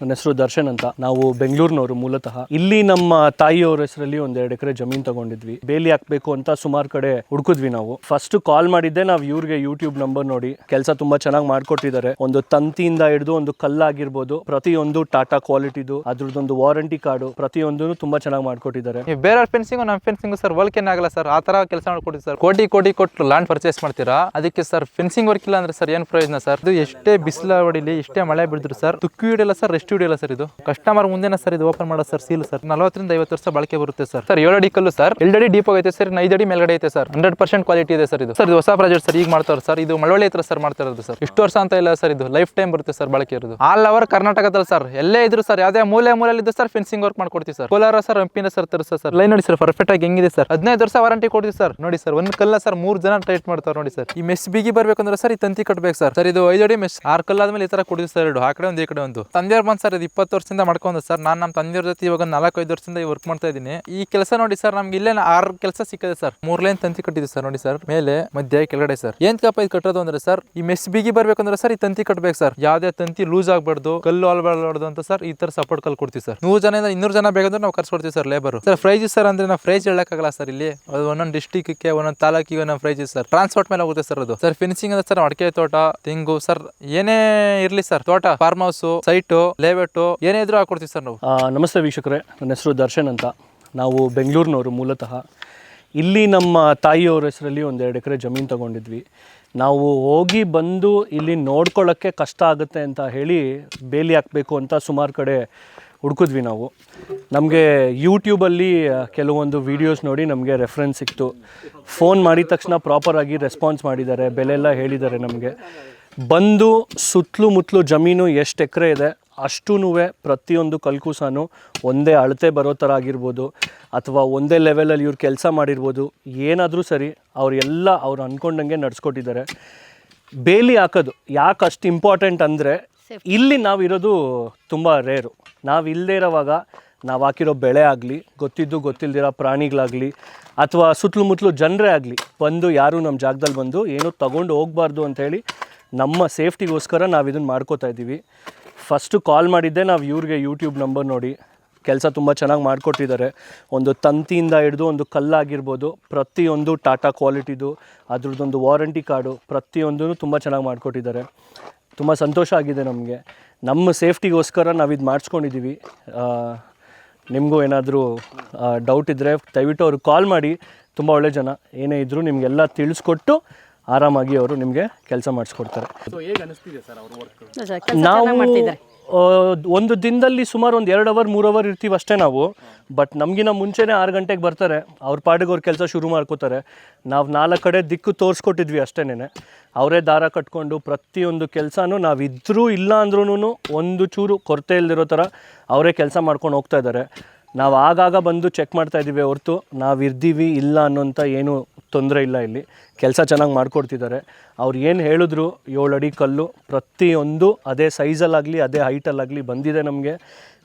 ನನ್ನ ಹೆಸರು ದರ್ಶನ್ ಅಂತ. ನಾವು ಬೆಂಗಳೂರಿನವರು ಮೂಲತಃ. ಇಲ್ಲಿ ನಮ್ಮ ತಾಯಿಯವ್ರ ಹೆಸರಲ್ಲಿ ಒಂದೆರಡು ಎಕರೆ ಜಮೀನ್ ತಗೊಂಡಿದ್ವಿ. ಬೇಲಿ ಹಾಕ್ಬೇಕು ಅಂತ ಸುಮಾರು ಕಡೆ ಹುಡುಕಿದ್ವಿ ನಾವು. ಫಸ್ಟ್ ಕಾಲ್ ಮಾಡಿದ್ದೆ ನಾವು ಇವ್ರಿಗೆ ಯೂಟ್ಯೂಬ್ ನಂಬರ್ ನೋಡಿ. ಕೆಲಸ ತುಂಬಾ ಚೆನ್ನಾಗಿ ಮಾಡ್ಕೊಟ್ಟಿದ್ದಾರೆ. ಒಂದು ತಂತಿಯಿಂದ ಹಿಡಿದು ಒಂದು ಕಲ್ಲಾಗಿರ್ಬೋದು. ಪ್ರತಿಯೊಂದು ಟಾಟಾ ಕ್ವಾಲಿಟಿದು ಅದ್ರದ್ದೊಂದು ವಾರಂಟಿ ಕಾರ್ಡು ಪ್ರತಿಯೊಂದು ತುಂಬಾ ಚೆನ್ನಾಗಿ ಮಾಡ್ಕೊಟ್ಟಿದ್ದಾರೆ. ಬೇರೆ ಫೆನ್ಸಿಂಗ್ ನಮ್ಮ ಫೆನ್ಸಿಂಗು ಸರ್ ವರ್ಕ್ ಆಗಲ್ಲ ಸರ್ ಆ ತರ ಕೆಲಸ ಮಾಡ್ಕೊಡಿ ಸರ್ ಕೋಟಿ ಕೋಟಿ ಕೊಟ್ಟು ಲ್ಯಾಂಡ್ ಪರ್ಚೇಸ್ ಮಾಡ್ತೀರಾ? ಅದಕ್ಕೆ ಸರ್ ಫೆನ್ಸಿಂಗ್ ವರ್ಕ್ ಇಲ್ಲ ಅಂದ್ರೆ ಸರ್ ಏನ್ ಪ್ರಯೋಜನ ಸರ್ ಇದು ಎಷ್ಟೇ ಬಿಸಿಲ ಹೊಡಿಲಿ ಎಷ್ಟೇ ಮಳೆ ಬಿಡಿದ್ರು ಸರ್ ತುಕ್ಕಿ ಹಿಡಿಯಲ್ಲ ಸರ್ ರೆಸ್ಟ್ ಅಲ್ಲ ಸರ್ ಇದು? ಕಸ್ಟಮರ್ ಮುಂದೆನ ಸರ್ ಇದು ಓಪನ್ ಮಾಡೋದು ಸರ್ ಸೀಲ್ ಸರ್? ನಲವತ್ತರಿಂದ ಐವತ್ತು ವರ್ಷ ಬಳಕೆ ಬರುತ್ತೆ ಸರ್. ಸರ್ ಏಳು ಅಡಿ ಕಲ್ಲು ಸರ್. ಎಲ್ಡ್ ಅಡಿ ಡೀಪ್ ಆಗೈತೆ ಸರ್ ಐದು ಅಡಿ ಮೇಲ್ಗಡೆ ಐತೆ ಸರ್. ಹಂಡ್ರೆಡ್ ಪರ್ಸೆಂಟ್ ಕ್ವಾಲಿಟಿ ಇದೆ ಸರ್ ಇದು. ಸರ್ ಇದು ಹೊಸ ಪ್ರಾಜೆಕ್ಟ್ ಸರ್ ಈಗ ಮಾಡ್ತಾರೆ ಸರ್. ಇದು ಮಳವಳ್ಳಿ ಹತ್ರ ಸರ್ ಮಾಡ್ತಾ ಇರೋದು ಸರ್. ಇಷ್ಟು ವರ್ಷ ಅಂತ ಇಲ್ಲ ಸರ್ ಇದು. ಲೈಫ್ ಟೈಮ್ ಬರುತ್ತೆ ಸರ್ ಬಳಕೆ ಇರೋದು. ಆಲ್ ಓವರ್ ಕರ್ನಾಟಕದಲ್ಲಿ ಸರ್. ಎಲ್ಲೇ ಇದ್ರು ಸರ್ ಯಾವುದೇ ಮೂಲೆ ಮೂಲೆಯಲ್ಲಿ ಇದ್ದು ಸರ್ ಫೆನ್ಸಿಂಗ್ ವರ್ಕ್ ಮಾಡ್ಕೊಡ್ತೀವಿ ಸರ್. ಕೋಲಾರ ಸರ್ ಹಂಪಿನ ಸರ್ ತರಿಸ ಸರ್. ಲೈನ್ ನೋಡಿ ಸರ್ ಪರ್ಫೆಕ್ಟ್ ಆಗಿ ಹೆಂಗಿದೆ ಸರ್. ಹದಿನೈದು ವರ್ಷ ವಾರಂಟಿ ಕೊಡ್ತೀವಿ ಸರ್. ನೋಡಿ ಸರ್ ಒಂದು ಕಲ್ಲ ಸರ್ ಮೂರು ಜನ ಟೈಟ್ ಮಾಡ್ತಾರೆ ನೋಡಿ ಸರ್. ಈ ಮೆಸ್ ಬಿಗಿ ಬರ್ಬೇಕಂದ್ರೆ ಸರ್ ಈ ತಂತಿ ಕಟ್ಬೇಕು ಸರ್. ಸರ್ ಇದು ಐದು ಅಡಿ ಮೆಸ್ ಆರು ಕಲ್ಲಾದ್ಮೇಲೆ ಈ ತರ ಕೊಡ್ತೀವಿ ಸರ್ ಎರಡು. ಆ ಕಡೆ ಒಂದು ಈ ಕಡೆ ಒಂದು. ತಂದೆಯವ್ರು ಬಂದು ಸರ್ ಇದು ಇಪ್ಪತ್ತು ವರ್ಷದಿಂದ ಮಾಡ್ಕೊಂಡು ಸರ್. ನಾನು ನಮ್ಮ ತಂದೆಯವ್ರ ಜೊತೆ ಇವಾಗ ನಾಲ್ಕೈದು ವರ್ಷದಿಂದ ವರ್ಕ್ ಮಾಡ್ತಾ ಇದ್ದೀನಿ. ಈ ಕೆಲಸ ನೋಡಿ ಸರ್, ನಮ್ಗೆ ಇಲ್ಲೇ ಆರು ಕೆಲಸ ಸಿಕ್ಕಿದೆ ಸರ್. ಮೂರ್ ಲೈನ್ ತಂತಿ ಕಟ್ಟಿದ್ವಿ ಸರ್ ನೋಡಿ ಸರ್. ಮೇಲೆ ಮಧ್ಯ ಕೆಳಗಡೆ ಸರ್. ಏನ್ ಕಪ್ಪ ಇದು ಕಟ್ಟೋದು ಅಂದ್ರೆ ಸರ್, ಈ ಮೆಸ್ ಬಿಗಿ ಬರ್ಬೇಕಂದ್ರೆ ಸರ್ ಈ ತಂತಿ ಕಟ್ಬೇಕು ಸರ್. ಯಾವ್ದೇ ತಂತಿ ಲೂಸ್ ಆಗ್ಬಾರ್ದು, ಕಲ್ಲು ಆಲ್ಬಾರ್ದು ಅಂತ ಸರ್ ಈ ತರ ಸಪೋರ್ಟ್ ಕಲ್ ಕೊಡ್ತೀವಿ ಸರ್. ನೂರು ಜನ ಇನ್ನೂರು ಜನ ಬೇಕಂದ್ರೆ ನಾವು ಕರ್ಸ್ಕೊಡ್ತೀವಿ sir labour sir price sir ಅಂದ್ರೆ ನಾವು ಪ್ರೈಸ್ ಹೇಳಕ್ಕಾಗಲ್ಲ ಸರ್ ಇಲ್ಲಿ. ಅದು ಒಂದೊಂದು ಡಿಸ್ಟಿಕ್ಗೆ ಒಂದೊಂದು ತಾಲೂಕಿಗೆ ಒಂದೊಂದು ಪ್ರೈಸ್ ಸರ್. ಟ್ರಾನ್ಸ್ಪೋರ್ಟ್ ಮೇಲೆ ಹೋಗುತ್ತೆ ಸರ್ ಅದು. ಸರ್ ಫಿನಿಶಿಂಗ್ ಅಂದ್ರೆ ಸರ್ ಅಡಿಕೆ ತೋಟ, ತೆಂಗು ಸರ್ ಏನೇ ಇರ್ಲಿ ಸರ್. ತೋಟ ಫಾರ್ಮ್ ಹೌಸ್ ಸೈಟು ಲೇಔಟು ಏನೇ ಇದ್ರೂ ಹಾಕೊಡ್ತೀವಿ ಸರ್ ನಾವು. ನಮಸ್ತೆ ವೀಕ್ಷಕರೇ. ನನ್ನ ಹೆಸರು ದರ್ಶನ್ ಅಂತ. ನಾವು ಬೆಂಗಳೂರಿನವರು ಮೂಲತಃ. ಇಲ್ಲಿ ನಮ್ಮ ತಾಯಿಯವ್ರ ಹೆಸರಲ್ಲಿ ಒಂದು ಎರಡು ಎಕರೆ ಜಮೀನು ತಗೊಂಡಿದ್ವಿ. ನಾವು ಹೋಗಿ ಬಂದು ಇಲ್ಲಿ ನೋಡ್ಕೊಳ್ಳೋಕ್ಕೆ ಕಷ್ಟ ಆಗುತ್ತೆ ಅಂತ ಹೇಳಿ ಬೇಲಿ ಹಾಕಬೇಕು ಅಂತ ಸುಮಾರು ಕಡೆ ಹುಡುಕಿದ್ವಿ ನಾವು. ನಮಗೆ ಯೂಟ್ಯೂಬಲ್ಲಿ ಕೆಲವೊಂದು ವೀಡಿಯೋಸ್ ನೋಡಿ ನಮಗೆ ರೆಫರೆನ್ಸ್ ಸಿಕ್ತು. ಫೋನ್ ಮಾಡಿದ ತಕ್ಷಣ ಪ್ರಾಪರಾಗಿ ರೆಸ್ಪಾನ್ಸ್ ಮಾಡಿದ್ದಾರೆ ಬೆಲೆ ಎಲ್ಲ ಹೇಳಿದ್ದಾರೆ ನಮಗೆ. ಬಂದು ಸುತ್ತಲೂ ಮುತ್ತಲು ಜಮೀನು ಎಷ್ಟು ಎಕರೆ ಇದೆ ಅಷ್ಟೂ ಪ್ರತಿಯೊಂದು ಕಲ್ಕುಸಾನು ಒಂದೇ ಅಳತೆ ಬರೋ ಥರ ಆಗಿರ್ಬೋದು ಅಥವಾ ಒಂದೇ ಲೆವೆಲಲ್ಲಿ ಇವ್ರು ಕೆಲಸ ಮಾಡಿರ್ಬೋದು ಏನಾದರೂ ಸರಿ ಅವರೆಲ್ಲ ಅವ್ರು ಅಂದ್ಕೊಂಡಂಗೆ ನಡೆಸ್ಕೊಟ್ಟಿದ್ದಾರೆ. ಬೇಲಿ ಹಾಕೋದು ಯಾಕೆ ಅಷ್ಟು ಇಂಪಾರ್ಟೆಂಟ್ ಅಂದರೆ ಇಲ್ಲಿ ನಾವಿರೋದು ತುಂಬ ರೇರು ನಾವು ಇಲ್ಲದೇ ಇರೋವಾಗ ನಾವು ಹಾಕಿರೋ ಬೆಳೆ ಆಗಲಿ ಗೊತ್ತಿದ್ದು ಗೊತ್ತಿಲ್ದಿರೋ ಪ್ರಾಣಿಗಳಾಗಲಿ ಅಥವಾ ಸುತ್ತಲೂ ಮುತ್ತಲು ಜನರೇ ಆಗಲಿ ಬಂದು ಯಾರು ನಮ್ಮ ಜಾಗದಲ್ಲಿ ಬಂದು ಏನೂ ತಗೊಂಡು ಹೋಗಬಾರ್ದು ಅಂಥೇಳಿ ನಮ್ಮ ಸೇಫ್ಟಿಗೋಸ್ಕರ ನಾವು ಇದನ್ನು ಮಾಡ್ಕೋತಾ ಇದ್ದೀವಿ. ಫಸ್ಟು ಕಾಲ್ ಮಾಡಿದ್ದೆ ನಾವು ಇವ್ರಿಗೆ ಯೂಟ್ಯೂಬ್ ನಂಬರ್ ನೋಡಿ. ಕೆಲಸ ತುಂಬ ಚೆನ್ನಾಗಿ ಮಾಡಿಕೊಟ್ಟಿದ್ದಾರೆ. ಒಂದು ತಂತಿಯಿಂದ ಹಿಡಿದು ಒಂದು ಕಲ್ಲಾಗಿರ್ಬೋದು. ಪ್ರತಿಯೊಂದು ಟಾಟಾ ಕ್ವಾಲಿಟಿದು ಅದ್ರದ್ದೊಂದು ವಾರಂಟಿ ಕಾರ್ಡು ಪ್ರತಿಯೊಂದೂ ತುಂಬ ಚೆನ್ನಾಗಿ ಮಾಡಿಕೊಟ್ಟಿದ್ದಾರೆ. ತುಂಬ ಸಂತೋಷ ಆಗಿದೆ ನಮಗೆ. ನಮ್ಮ ಸೇಫ್ಟಿಗೋಸ್ಕರ ನಾವು ಇದು ಮಾಡಿಸ್ಕೊಂಡಿದ್ದೀವಿ ನಿಮಗೂ ಏನಾದರೂ ಡೌಟ್ ಇದ್ದರೆ ದಯವಿಟ್ಟು ಅವ್ರಿಗೆ ಕಾಲ್ ಮಾಡಿ. ತುಂಬ ಒಳ್ಳೆ ಜನ. ಏನೇ ಇದ್ದರೂ ನಿಮಗೆಲ್ಲ ತಿಳಿಸ್ಕೊಟ್ಟು ಆರಾಮಾಗಿ ಅವರು ನಿಮಗೆ ಕೆಲಸ ಮಾಡಿಸ್ಕೊಡ್ತಾರೆ. ನಾವು ಒಂದು ದಿನದಲ್ಲಿ ಸುಮಾರು ಒಂದು ಎರಡು ಅವರ್ ಮೂರು ಅವರ್ ಇರ್ತೀವಿ ಅಷ್ಟೇ ನಾವು. ಬಟ್ ನಮಗಿನ ಮುಂಚೆನೇ ಆರು ಗಂಟೆಗೆ ಬರ್ತಾರೆ. ಅವ್ರ ಪಾಡಿಗೆ ಅವ್ರ ಕೆಲಸ ಶುರು ಮಾಡ್ಕೋತಾರೆ. ನಾವು ನಾಲ್ಕು ಕಡೆ ದಿಕ್ಕು ತೋರಿಸ್ಕೊಟ್ಟಿದ್ವಿ ಅಷ್ಟೇನೆ ಅವರೇ ದಾರ ಕಟ್ಕೊಂಡು ಪ್ರತಿಯೊಂದು ಕೆಲಸನೂ ನಾವು ಇದ್ರೂ ಇಲ್ಲ ಅಂದ್ರೂ ಒಂದು ಚೂರು ಕೊರತೆ ಇಲ್ದಿರೋ ಥರ ಅವರೇ ಕೆಲಸ ಮಾಡ್ಕೊಂಡು ಹೋಗ್ತಾ ಇದ್ದಾರೆ ನಾವು ಆಗಾಗ ಬಂದು ಚೆಕ್ ಮಾಡ್ತಾ ಇದ್ದೀವಿ ಹೊರತು. ನಾವು ಇರ್ದೀವಿ ಇಲ್ಲ ಅನ್ನೋಂಥ ಏನು ತೊಂದರೆ ಇಲ್ಲ ಇಲ್ಲಿ. ಕೆಲಸ ಚೆನ್ನಾಗಿ ಮಾಡಿಕೊಡ್ತಿದ್ದಾರೆ. ಅವ್ರು ಏನು ಹೇಳಿದ್ರು ಏಳು ಅಡಿ ಕಲ್ಲು, ಪ್ರತಿಯೊಂದು ಅದೇ ಸೈಜಲ್ಲಾಗಲಿ ಅದೇ ಹೈಟಲ್ಲಾಗಲಿ ಬಂದಿದೆ ನಮಗೆ.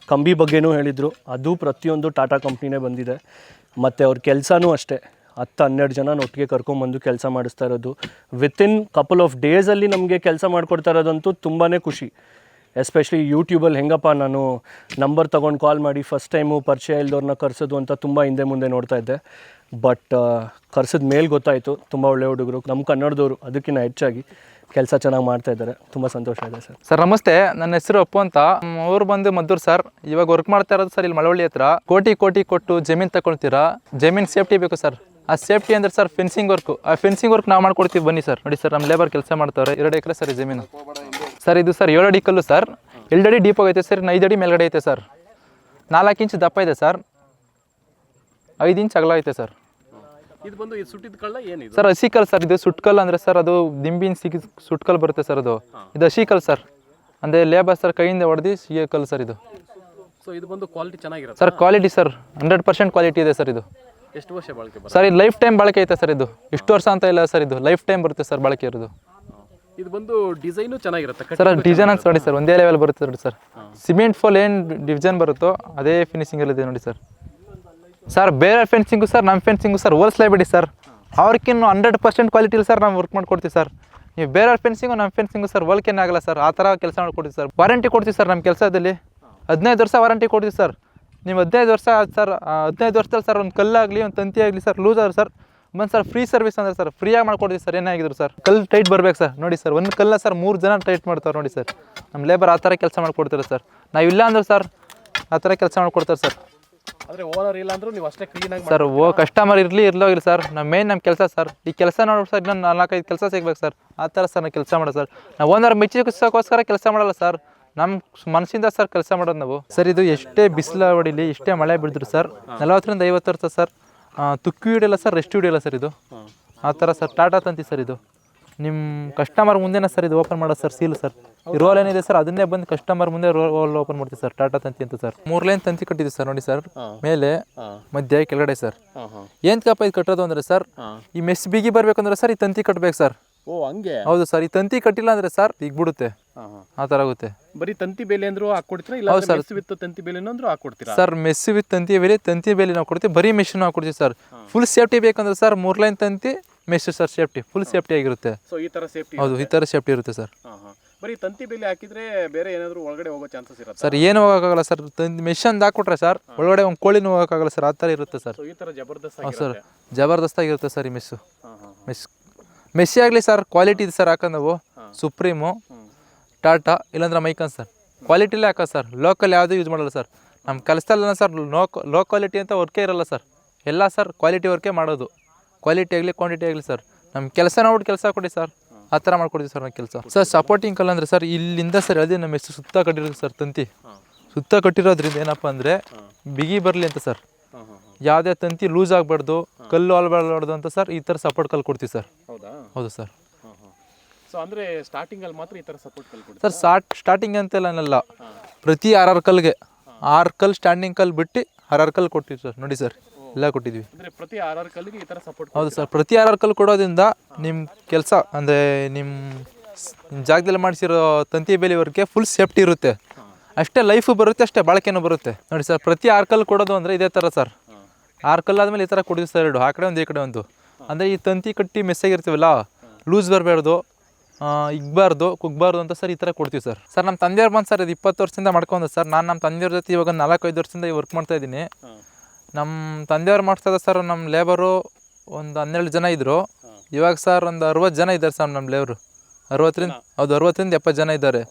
ಕಂಬಿ ಬಗ್ಗೆನೂ ಹೇಳಿದರು. ಅದು ಪ್ರತಿಯೊಂದು ಟಾಟಾ ಕಂಪ್ನಿನೇ ಬಂದಿದೆ. ಮತ್ತು ಅವ್ರ ಕೆಲಸನೂ ಅಷ್ಟೇ. ಹತ್ತು, ಹನ್ನೆರಡು ಜನ ಒಟ್ಟಿಗೆ ಕರ್ಕೊಂಬಂದು ಕೆಲಸ ಮಾಡಿಸ್ತಾ ಇರೋದು. ವಿತಿನ್ ಕಪಲ್ ಆಫ್ ಡೇಸಲ್ಲಿ ನಮಗೆ ಕೆಲಸ ಮಾಡಿಕೊಡ್ತಾ ಇರೋದಂತೂ ತುಂಬಾ ಖುಷಿ. ಎಸ್ಪೆಷಲಿ ಯೂಟ್ಯೂಬಲ್ಲಿ ಹೆಂಗಪ್ಪ ನಾನು ನಂಬರ್ ತೊಗೊಂಡು ಕಾಲ್ ಮಾಡಿ ಫಸ್ಟ್ ಟೈಮು ಪರಿಚಯ ಇಲ್ದವ್ರನ್ನ ಕರೆಸೋದು ಅಂತ ತುಂಬ ಹಿಂದೆ ಮುಂದೆ ನೋಡ್ತಾ ಇದ್ದೆ. ಬಟ್ ಕರ್ಸಿದ ಮೇಲೆ ಗೊತ್ತಾಯಿತು. ತುಂಬ ಒಳ್ಳೆ ಹುಡುಗರು. ನಮ್ಮ ಕನ್ನಡದವರು ಅದಕ್ಕಿಂತ ಹೆಚ್ಚಾಗಿ ಕೆಲಸ ಚೆನ್ನಾಗಿ ಮಾಡ್ತಾ ಇದ್ದಾರೆ. ತುಂಬ ಸಂತೋಷ ಇದೆ ಸರ್. ಸರ್, ನಮಸ್ತೆ. ನನ್ನ ಹೆಸರು ಅಪ್ಪು ಅಂತ. ಅವ್ರು ಬಂದು ಮದ್ದೂರು ಸರ್. ಇವಾಗ ವರ್ಕ್ ಮಾಡ್ತಾ ಇರೋದು ಸರ್ ಇಲ್ಲಿ ಮಳವಳ್ಳಿ ಹತ್ರ. ಕೋಟಿ ಕೋಟಿ ಕೊಟ್ಟು ಜಮೀನು ತಗೊಳ್ತೀರಾ ಜಮೀನು ಸೇಫ್ಟಿ ಬೇಕು ಸರ್. ಆ ಸೇಫ್ಟಿ ಅಂದ್ರೆ ಸರ್ ಫೆನ್ಸಿಂಗ್ ವರ್ಕ್ ಆ ಫೆನ್ಸಿಂಗ್ ವರ್ಕ್ ನಾವು ಮಾಡ್ಕೊಡ್ತೀವಿ. ಬನ್ನಿ ಸರ್. ನೋಡಿ ಸರ್ ನಮ್ಮ ಲೇಬರ್ ಕೆಲಸ ಮಾಡ್ತಾರೆ ಎರಡು ಎಕರೆ ಸರ್ ಜಮೀನು. ಸರ್, ಇದು ಸರ್ ಏಳು ಅಡಿ ಕಲ್ಲು ಸರ್. ಎರಡು ಅಡಿ ಡೀಪ್ ಆಗೈತೆ ಸರ್. ಐದು ಅಡಿ ಮೇಲ್ಗಡೆ ಐತೆ ಸರ್. ನಾಲ್ಕು ಇಂಚ್ ದಪ್ಪ ಇದೆ ಸರ್. ಐದು ಇಂಚ್ ಅಗಲ ಐತೆ ಸರ್. ಇದು ಬಂದು ಇದು ಸುಟ್ಟಿದ ಕಳ್ಳ ಏನಿದೆ? ಸರ್ ಹಸಿಕಲ್ ಸರ್ ಇದು ಸುಟ್ಕಲ್ ಅಂದ್ರೆ ಸರ್ ಅದು ದಿಂಬಿನ ಸಿಗಿ ಸುಟ್ಕಲ್ ಬರುತ್ತೆ ಸರ್ ಅದು. ಇದು ಹಸಿಕಲ್ ಸರ್. ಅಂದ್ರೆ ಲೇಬರ್ ಸರ್ ಕೈಯಿಂದ ಹೊಡೆದು ಸಿಗೋ ಕಲ್ ಸರ್ ಇದು. ಸೊ ಇದು ಬಂದು ಕ್ವಾಲಿಟಿ ಚೆನ್ನಾಗಿರುತ್ತೆ? Sir quality sir hundred percent quality ಇದೆ ಸರ್ ಇದು. ಎಷ್ಟು ವರ್ಷ ಬಾಳಿಕೆ ಬರುತ್ತೆ? ಸರ್ ಇದು ಲೈಫ್ ಟೈಮ್ ಬಾಳಿಕೆ ಐತೆ ಸರ್ ಇದು. ಇಷ್ಟು ವರ್ಷ ಅಂತ ಇಲ್ಲ ಸರ್ ಇದು. ಲೈಫ್ ಟೈಮ್ ಬರುತ್ತೆ ಸರ್ ಬಾಳಿಕೆ ಇರೋದು. ಇದು ಬಂದು ಡಿಸೈನು ಚೆನ್ನಾಗಿರುತ್ತೆ? ಸರ್ ಡಿಸೈನ್ ಅಂತ ನೋಡಿ ಸರ್ ಒಂದೇ ಲೆವೆಲ್ ಬರುತ್ತೆ ನೋಡಿ ಸರ್. ಸಿಮೆಂಟ್ ಫೋಲ್ ಏನು ಡಿಸೈನ್ ಬರುತ್ತೋ ಅದೇ ಫಿನಿಶಿಂಗಲ್ಲಿದೆ ನೋಡಿ ಸರ್. ಸರ್ ಬೇರೆ ಫೆನ್ಸಿಂಗು ಸರ್ ನಮ್ಮ ಫೆನ್ಸಿಂಗು ಸರ್ ಹೋಲಿಸ್ಲೇಬೇಡಿ ಸರ್ ಅವ್ರಿಗಿನ್ನು ಹಂಡ್ರೆಡ್ ಪರ್ಸೆಂಟ್ ಕ್ವಾಲಿಟಿಲಿ ಸರ್ ನಾವು ವರ್ಕ್ ಮಾಡ್ಕೊಡ್ತೀವಿ ಸರ್ ನೀವು ಬೇರೆ ಫೆನ್ಸಿಂಗು ನಮ್ಮ ಫೆನ್ಸಿಂಗು ಸರ್ ಹೋಲಿಕೆನೇ ಆಗಲ್ಲ ಸರ್ ಆ ಥರ ಕೆಲಸ ಮಾಡ್ಕೊಡ್ತೀವಿ ಸರ್ ವಾರಂಟಿ ಕೊಡ್ತೀವಿ ಸರ್ ನಮ್ಮ ಕೆಲಸದಲ್ಲಿ. ಹದಿನೈದು ವರ್ಷ ವಾರಂಟಿ ಕೊಡ್ತೀವಿ ಸರ್ ನೀವು ಹದಿನೈದು ವರ್ಷ ಸರ್ ಹದಿನೈದು ವರ್ಷದಲ್ಲಿ ಸರ್ ಒಂದು ಕಲ್ಲಾಗಲಿ, ಒಂದು ತಂತಿ ಆಗಲಿ ಸರ್ ಲೂಸ್ ಆದ್ರೆ ಸರ್ ಬಂದು ಸರ್ ಫ್ರೀ ಸರ್ವಿಸ್ ಅಂದ್ರೆ ಸರ್ ಫ್ರೀಯಾಗಿ ಮಾಡ್ಕೊಡ್ತೀವಿ ಸರ್ ಏನಾಗಿದ್ರು ಸರ್ ಕಲ್ಲು ಟೈಟ್ ಬರ್ಬೇಕು ಸರ್ ನೋಡಿ ಸರ್ ಒಂದು ಕಲ್ಲ ಸರ್ ಮೂರು ಜನ ಟೈಟ್ ಮಾಡ್ತಾರೆ ನೋಡಿ ಸರ್ ನಮ್ಮ ಲೇಬರ್ ಆ ಥರ ಕೆಲಸ ಮಾಡ್ಕೊಡ್ತಾರೆ ಸರ್ ನಾವು ಇಲ್ಲ ಅಂದ್ರೆ ಸರ್ ಆ ಥರ ಕೆಲಸ ಮಾಡ್ಕೊಡ್ತಾರೆ ಸರ್ ಅಂದ್ರೆ ಓನರ್ ಇಲ್ಲ ಅಂದ್ರೂ ನೀವು ಅಷ್ಟೇ ಕ್ಲೀನ್ ಆಗಿ ಸರ್ ಓ ಕಸ್ಟಮರ್ ಇರಲಿ ಇರ್ಲೋ ಇಲ್ಲ ಸರ್ ನಮ್ಮ ಮೇನ್ ನಮ್ಮ ಕೆಲಸ ಸರ್ ಈ ಕೆಲಸ ನೋಡಿ ಸರ್ ಇನ್ನೊಂದು ನಾಲ್ಕೈದು ಕೆಲಸ ಸಿಗ್ಬೇಕು ಸರ್ ಆ ಥರ ಸರ್ ನಾವು ಕೆಲಸ ಮಾಡೋದು ಸರ್ ನಾವು ಓನರ್ ಮೆಚ್ಚಿಸೋಕ್ಕೋಸ್ಕರ ಕೆಲಸ ಮಾಡಲ್ಲ ಸರ್ ನಮ್ಮ ಮನಸ್ಸಿಂದ ಸರ್ ಕೆಲಸ ಮಾಡೋದು ನಾವು. ಸರ್ ಇದು ಎಷ್ಟೇ ಬಿಸಿಲು ಹೊಡಿಲಿ ಎಷ್ಟೇ ಮಳೆ ಬಿಡಿದ್ರು ಸರ್ ನಲವತ್ತರಿಂದ ಐವತ್ತು ವರ್ಷ ಸರ್ ತುಕ್ಕಿ ತುಕ್ಕು ಹಿಡಿಯಲ್ಲ ಸರ್ ರೆಸ್ಟ್ ಹಿಡಿಯಲ್ಲ ಸರ್ ಇದು. ಆ ಥರ ಸರ್ ಟಾಟಾ ತಂತಿ ಸರ್ ಇದು. ನಿಮ್ಮ ಕಸ್ಟಮರ್ ಮುಂದೆನ ಸರ್ ಇದು ಓಪನ್ ಮಾಡೋದು ಸರ್ ಸೀಲು ಸರ್ ಈ ರೋಲ್ ಏನಿದೆ ಸರ್ ಅದನ್ನೇ ಬಂದು ಕಸ್ಟಮರ್ ಮುಂದೆ ರೋಲ್ ಓಪನ್ ಮಾಡ್ತೀವಿ ಸರ್ ಟಾಟಾ ತಂತಿ ಅಂತ ಸರ್ ಮೂರ್ ಲೈನ್ ತಂತಿ ಕಟ್ಟಿದ್ವಿ ಸರ್ ನೋಡಿ ಸರ್ ಮೇಲೆ ಮಧ್ಯ ಕೆಳಗಡೆ ಸರ್ ಏನ್ ಕಪ್ಪ ಇದು ಕಟ್ಟೋದು ಅಂದ್ರೆ ಸರ್ ಈ ಮೆಸ್ ಬಿಗಿ ಬರ್ಬೇಕಂದ್ರೆ ಸರ್ ಈ ತಂತಿ ಕಟ್ಬೇಕು ಸರ್ ಓ ಹಂಗೆ? ಹೌದು ಸರ್ ಈ ತಂತಿ ಕಟ್ಟಿಲ್ಲ ಅಂದ್ರೆ ಸರ್ ಈಗ ಬಿಡುತ್ತೆ. ಆ ಥರ ಆಗುತ್ತೆ. ಬರೀ ತಂತಿ ಬೇಲೆ ಅಂದ್ರೂ ಹಾಕೊಡ್ತೀರಾ ಇಲ್ಲ ಮೆಸ್ ವಿತ್ ತಂತಿ ಅಂದ್ರೂ ಹಾಕೊಡ್ತೀರಾ? ಸರ್ ಮೆಸ್ ವಿತ್ ತಂತಿ ಬೆಲೆ ತಂತಿ ಬೆಲೆ ನಾವು ಕೊಡ್ತೀವಿ. ಬರೀ ಮೆಷಿನ್ ನಾವು ಕೊಡ್ತೀವಿ ಸರ್ ಫುಲ್ ಸೇಫ್ಟಿ ಬೇಕಂದ್ರೆ ಸರ್ ಮೂರ್ ಲೈನ್ ತಂತಿ mesh sir safety full safety ಆಗಿರುತ್ತೆ. ಸೊ ಈ ತರ ಸೇಫ್ಟಿ ಹೌದು ಈ ತರ ಸೇಫ್ಟಿ ಇರುತ್ತೆ ಸರ್ ಬರೀ ತಂತಿ ಬೇಲಿ ಹಾಕಿದ್ರೆ ಬೇರೆ ಏನಾದರೂ ಒಳಗಡೆ ಹೋಗೋ ಚಾನ್ಸಸ್ ಇರುತ್ತೆ? ಸರ್ ಏನು ಹೋಗೋಕ್ಕಾಗಲ್ಲ ಸರ್. ಅಂತ ಹಾಕ್ಬಿಟ್ರೆ ಸರ್ ಒಳಗಡೆ ಒಂದು ಕೋಳಿನೂ ಹೋಗೋಕ್ಕಾಗಲ್ಲ ಸರ್ ಆ ಥರ ಇರುತ್ತೆ ಸರ್. ಈ ಥರ ಜಬರ್ದಸ್ತ್ ಹೌದು ಸರ್. ಆಗಿರುತ್ತೆ? ಜಬರ್ದಸ್ತಾಗಿರುತ್ತೆ ಸರ್ ಈ ಮೆಸ್ಸು ಮೆಸ್ ಮೆಸ್ಸಿ ಆಗಲಿ ಸರ್ ಕ್ವಾಲಿಟಿ ಇದೆ ಸರ್ ಹಾಕೋದು ನಾವು ಸುಪ್ರೀಮು ಟಾಟಾ ಇಲ್ಲಾಂದ್ರೆ ಮೈಕನ್ ಸರ್. ಕ್ವಾಲಿಟಿಲೇ ಹಾಕೋ ಸರ್. ಲೋಕಲ್ ಯಾವುದೂ ಯೂಸ್ ಮಾಡಲ್ಲ ಸರ್. ನಮ್ಮ ಕೆಲಸದಲ್ಲ ಸರ್ ಲೋ ಲೋ ಕ್ವಾಲಿಟಿ ಅಂತ ವರ್ಕೇ ಇರಲ್ಲ ಸರ್. ಎಲ್ಲ ಸರ್ ಕ್ವಾಲಿಟಿ ವರ್ಕೇ ಮಾಡೋದು. ಕ್ವಾಲಿಟಿ ಆಗಲಿ ಕ್ವಾಂಟಿಟಿ ಆಗಲಿ ಸರ್. ನಮ್ಮ ಕೆಲಸ ನೋಡ್ಬಿಟ್ಟು ಕೆಲಸ ಕೊಡಿ ಸರ್. ಆ ಥರ ಮಾಡ್ಕೊಡ್ತೀವಿ ಸರ್ ನಾವು ಕೆಲಸ. ಸರ್ ಸಪೋರ್ಟಿಂಗ್ ಕಲ್ ಅಂದರೆ ಸರ್ ಇಲ್ಲಿಂದ ಸರ್ ಅದೇ ನಮ್ಮ ಹೆಸರು ಸುತ್ತ ಕಟ್ಟಿರೋದು ಸರ್ ತಂತಿ. ಸುತ್ತ ಕಟ್ಟಿರೋದ್ರಿಂದ ಏನಪ್ಪ ಅಂದರೆ ಬಿಗಿ ಬರಲಿ ಅಂತ ಸರ್. ಯಾವುದೇ ತಂತಿ ಲೂಸ್ ಆಗಬಾರ್ದು ಕಲ್ಲು ಆಲ್ಬಾರ್ದು ಅಂತ ಸರ್ ಈ ಥರ ಸಪೋರ್ಟ್ ಕಲ್ ಕೊಡ್ತೀವಿ ಸರ್. ಹೌದಾ? ಹೌದು ಸರ್. ಸೊ ಅಂದ್ರೆ ಸ್ಟಾರ್ಟಿಂಗ್ ಅಲ್ಲಿ ಮಾತ್ರ ಈ ತರ ಸಪೋರ್ಟ್ ಸರ್ ಸ್ಟಾರ್ಟ್ ಸ್ಟಾರ್ಟಿಂಗ್ ಅಂತೆಲ್ಲ ಏನಲ್ಲ ಪ್ರತಿ ಆರ್ ಆರ್ ಕಲ್ಗೆ. ಆರು ಕಲ್ ಸ್ಟ್ಯಾಂಡಿಂಗ್ ಕಲ್ ಬಿಟ್ಟು ಆರ್ ಆರ್ ಕಲ್ ಕೊಟ್ಟಿವಿ ಸರ್ ನೋಡಿ ಸರ್. ಎಲ್ಲ ಕೊಟ್ಟಿದ್ವಿ. ಅಂದ್ರೆ ಪ್ರತಿ ಆರ್ ಆರ್ ಕಲ್ಲಿಗೆ ಈ ತರ ಸಪೋರ್ಟ್ ಹೌದು ಸರ್ ಪ್ರತಿ ಆರ್ ಆರ್ ಕಲ್ಲು ಕೊಡೋದ್ರಿಂದ ನಿಮ್ಮ ಕೆಲಸ ಅಂದರೆ ನಿಮ್ಮ ನಿಮ್ಮ ಜಾಗದಲ್ಲಿ ಮಾಡಿಸಿರೋ ತಂತಿ ಬೇಲಿವರೆಗೆ ಫುಲ್ ಸೇಫ್ಟಿ ಇರುತ್ತೆ. ಅಷ್ಟೇ ಲೈಫು ಬರುತ್ತೆ ಅಷ್ಟೇ ಬಾಳಿಕೆನೂ ಬರುತ್ತೆ. ನೋಡಿ ಸರ್ ಪ್ರತಿ ಆರ್ ಕಲ್ಲು ಕೊಡೋದು ಅಂದರೆ ಇದೇ ಥರ ಸರ್. ಆರ್ ಕಲ್ಲು ಆದಮೇಲೆ ಈ ಥರ ಕೊಡಿದ್ವಿ ಸರ್ ಎರಡು ಆ ಕಡೆ ಒಂದು ಈ ಕಡೆ ಒಂದು. ಅಂದರೆ ಈ ತಂತಿ ಕಟ್ಟಿ ಮೆಸ್ಸಾಗಿರ್ತೀವಲ್ಲ ಲೂಸ್ ಬರಬಾರ್ದು ಇಗ್ಬಾರ್ದು ಕುಗ್ಬಾರ್ದು ಅಂತ ಸರ್ ಈ ಥರ ಕೊಡ್ತೀವಿ ಸರ್. ಸರ್ ನಮ್ಮ ತಂದೆಯವ್ರು ಬಂದು ಸರ್ ಇದು ಇಪ್ಪತ್ತು ವರ್ಷದಿಂದ ಮಾಡ್ಕೊಂಡು ಸರ್. ನಾನು ನಮ್ಮ ತಂದೆಯವ್ರ ಜೊತೆ ಇವಾಗ ನಾಲ್ಕೈದು ವರ್ಷದಿಂದ ಈ ವರ್ಕ್ ಮಾಡ್ತಾ ಇದ್ದೀನಿ. ನಮ್ಮ ತಂದೆಯವ್ರು ಮಾಡ್ತಾ ಸರ್ ನಮ್ಮ ಲೇಬರು ಒಂದು ಹನ್ನೆರಡು ಜನ ಇದ್ದರು ಇವಾಗ ಸರ್ ಒಂದು ಅರವತ್ತು ಜನ ಇದ್ದಾರೆ ಸರ್ ನಮ್ಮ ಲೇಬರು. ಅರವತ್ತರಿಂದ ಹೌದು ಅರವತ್ತರಿಂದ ಎಪ್ಪತ್ತು ಜನ ಇದ್ದಾರೆ.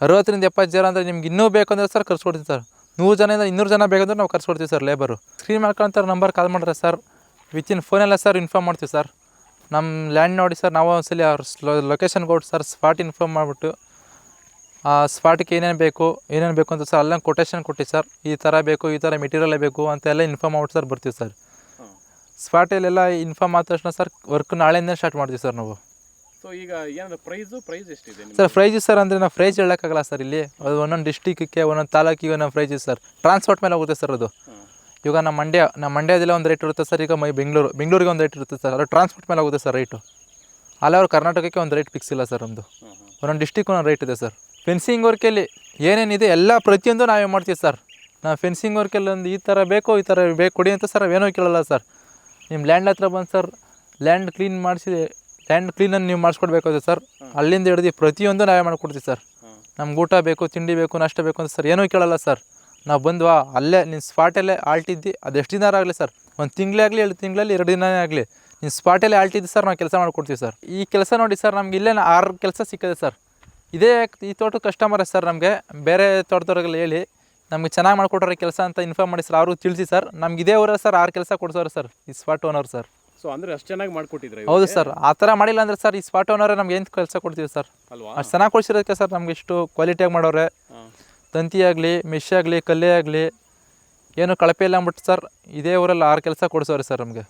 ಅರವತ್ತರಿಂದ ಎಪ್ಪತ್ತು ಜನ ಅಂದರೆ ನಿಮ್ಗೆ ಇನ್ನೂ ಬೇಕಂದ್ರೆ ಸರ್ ಕರ್ಸ್ಕೊಡ್ತೀವಿ ಸರ್. ನೂರು ಜನ ಇನ್ನೂರು ಜನ ಬೇಕಂದ್ರೆ ನಾವು ಕರ್ಸ್ಕೊಡ್ತೀವಿ ಸರ್ ಲೇಬರು. ಸ್ಕ್ರೀನ್ ಮಾಡ್ಕೊಂತಾರೆ ನಂಬರ್ ಕಾಲ್ ಮಾಡ್ರೆ ಸರ್. ವಿತಿನ್ ಫೋನೆಲ್ಲ ಸರ್ ಇನ್ಫಾರ್ಮ್ ಮಾಡ್ತೀವಿ ಸರ್. ನಮ್ಮ ಲ್ಯಾಂಡ್ ನೋಡಿ ಸರ್ ನಾವು ಒಂದ್ಸಲಿ ಅವ್ರ ಲೊಕೇಶನ್ ಕೊಟ್ಟು ಸರ್ ಸ್ಪಾಟ್ ಇನ್ಫಾರ್ಮ್ ಮಾಡಿಬಿಟ್ಟು ಆ ಸ್ಪಾಟ್ಗೆ ಏನೇನು ಬೇಕು ಏನೇನು ಬೇಕು ಅಂತ ಸರ್ ಅಲ್ಲ ಕೊಟೇಶನ್ ಕೊಟ್ಟು ಸರ್. ಈ ಥರ ಬೇಕು ಈ ಥರ ಮೆಟೀರಿಯಲ್ ಬೇಕು ಅಂತೆಲ್ಲ ಇನ್ಫಾರ್ಮ್ ಮಾಡಿ ಸರ್ ಬರ್ತೀವಿ ಸರ್. ಸ್ಪಾಟಲ್ಲೆಲ್ಲ ಇನ್ಫಾರ್ಮ್ ಆದ ತಕ್ಷಣ ಸರ್ ವರ್ಕ್ ನಾಳೆಯಿಂದ ಸ್ಟಾರ್ಟ್ ಮಾಡ್ತೀವಿ ಸರ್ ನಾವು. ಸೊ ಈಗ ಏನಾದ್ರು ಪ್ರೈಸು ಪ್ರೈಸ್ ಎಷ್ಟಿದೆ ಸರ್ ಪ್ರೈಸ್ ಸರ್ ಅಂದರೆ ನಾವು ಪ್ರೈಸ್ ಹೇಳೋಕ್ಕಾಗಲ್ಲ ಸರ್ ಇಲ್ಲಿ. ಅದು ಒಂದೊಂದು ಡಿಸ್ಟಿಕ್ಗೆ ಒಂದೊಂದು ತಾಲೂಕಿಗೆ ಒಂದೊಂದು ಪ್ರೈಸ್ ಇದೆ ಸರ್. ಟ್ರಾನ್ಸ್ಪೋರ್ಟ್ ಮೇಲೆ ಹೋಗುತ್ತೆ ಸರ್ ಅದು. ಇವಾಗ ನಮ್ಮ ಮಂಡ್ಯ ನಮ್ಮ ಮಂಡ್ಯದಲ್ಲೇ ಒಂದು ರೇಟ್ ಇರುತ್ತೆ ಸರ್ ಈಗ ಮೈ ಬೆಂಗಳೂರು ಬೆಂಗಳೂರಿಗೆ ಒಂದು ರೇಟ್ ಇರುತ್ತೆ ಸರ್. ಅದು ಟ್ರಾನ್ಸ್ಪೋರ್ಟ್ ಮೇಲೆ ಹೋಗುತ್ತೆ ಸರ್ ರೇಟು ಅಲ್ಲ ಅವ್ರು ಕರ್ನಾಟಕಕ್ಕೆ ಒಂದು ರೇಟ್ ಫಿಕ್ಸ್ ಇಲ್ಲ ಸರ್ ಒಂದು ಒಂದೊಂದು ಡಿಸ್ಟಿಕ್ ಒಂದೊಂದು ರೇಟ್ ಇದೆ ಸರ್. ಫೆನ್ಸಿಂಗ್ ವರ್ಕಲ್ಲಿ ಏನೇನಿದೆ ಎಲ್ಲ ಪ್ರತಿಯೊಂದು ನಾವೇ ಮಾಡ್ತೀವಿ ಸರ್ ನಾವು ಫೆನ್ಸಿಂಗ್ ವರ್ಕಲ್ಲಿ ಒಂದು ಈ ಥರ ಬೇಕು ಈ ಥರ ಬೇಕು, ಕೊಡಿ ಅಂತ ಸರ್ ಏನೋ ಕೇಳಲ್ಲ ಸರ್ ನಿಮ್ಮ ಲ್ಯಾಂಡ್ ಹತ್ರ ಬಂದು ಸರ್ ಲ್ಯಾಂಡ್ ಕ್ಲೀನ್ ಮಾಡಿಸಿ ಲ್ಯಾಂಡ್ ಕ್ಲೀನನ್ನು ನೀವು ಮಾಡಿಸ್ಕೊಡ್ಬೇಕಾಗುತ್ತೆ ಸರ್ ಅಲ್ಲಿಂದ ಹಿಡ್ದು ಪ್ರತಿಯೊಂದು ನಾವೇ ಮಾಡ್ಕೊಡ್ತೀವಿ ಸರ್ ನಮ್ಗೆ ಊಟ ಬೇಕು, ತಿಂಡಿ ಬೇಕು, ನಾಷ್ಟ ಬೇಕು ಅಂತ ಸರ್ ಏನೂ ಕೇಳಲ್ಲ ಸರ್ ನಾವು ಬಂದ್ವಾ ಅಲ್ಲೇ ನಿನ್ನ ಸ್ಪಾಟಲ್ಲೇ ಆಲ್ಟಿದ್ದು ಅದು ಎಷ್ಟು ದಿನ ಆಗಲಿ ಸರ್ ಒಂದು ತಿಂಗಳೇ ಆಗಲಿ, ಎರಡು ತಿಂಗಳಲ್ಲಿ ಎರಡು ದಿನ ಆಗಲಿ. ನಿಮ್ಮ ಸ್ಪಾಟಲ್ಲೇ ಆಲ್ಟಿದ್ದು ಸರ್ ನಾವು ಕೆಲಸ ಮಾಡ್ಕೊಡ್ತೀವಿ ಸರ್ ಈ ಕೆಲಸ ನೋಡಿ ಸರ್ ನಮ್ಗೆ ಇಲ್ಲೇ ಆರು ಕೆಲಸ ಸಿಕ್ಕಿದೆ ಸರ್ ಇದೇ ಈ ತೋಟದ ಕಸ್ಟಮರ್ ಸರ್ ನಮಗೆ ಬೇರೆ ತೋಟದವ್ರಿಗೆಲ್ಲ ಹೇಳಿ ನಮಗೆ ಚೆನ್ನಾಗಿ ಮಾಡಿಕೊಟ್ರೆ ಕೆಲಸ ಅಂತ ಇನ್ಫಾರ್ಮ್ ಮಾಡಿ ಸರ್ ಅವರು ತಿಳಿಸಿ ಸರ್. ನಮ್ಗೆ ಇದೇ ಊರ ಸರ್ ಆರು ಕೆಲಸ ಕೊಡ್ಸೋರು ಸರ್ ಈ ಸ್ಪಾಟ್ ಓನರ್ ಸರ್. ಸೊ ಅಂದ್ರೆ ಅಷ್ಟು ಚೆನ್ನಾಗಿ ಮಾಡಿಕೊಟ್ಟಿದ್ರೆ ಹೌದು ಸರ್ ಆ ಥರ ಮಾಡಿಲ್ಲ ಅಂದರೆ ಸರ್ ಈ ಸ್ಪಾಟ್ ಓನರೇ ನಮ್ಗೆ ಏನು ಕೆಲಸ ಕೊಡ್ತೀವಿ ಸರ್? ಅಲ್ವಾ? ಅಷ್ಟು ಚೆನ್ನಾಗಿ ಕೊಡ್ಸಿರೋದಕ್ಕೆ ಸರ್ ನಮ್ಗೆ ಇಷ್ಟು ಕ್ವಾಲಿಟಿಯಾಗಿ ಮಾಡೋರೆ. ತಂತಿ ಆಗಲಿ ಮೆಶ್ ಆಗಲಿ ಕಲ್ಲೇ ಆಗಲಿ ಏನು ಕಳಪೆ ಇಲ್ಲ ಅಂದ್ಬಿಟ್ಟು ಸರ್ ಇದೇ ಊರಲ್ಲಿ ಆರು ಕೆಲಸ ಕೊಡಿಸೋರಿ ಸರ್ ನಮಗೆ.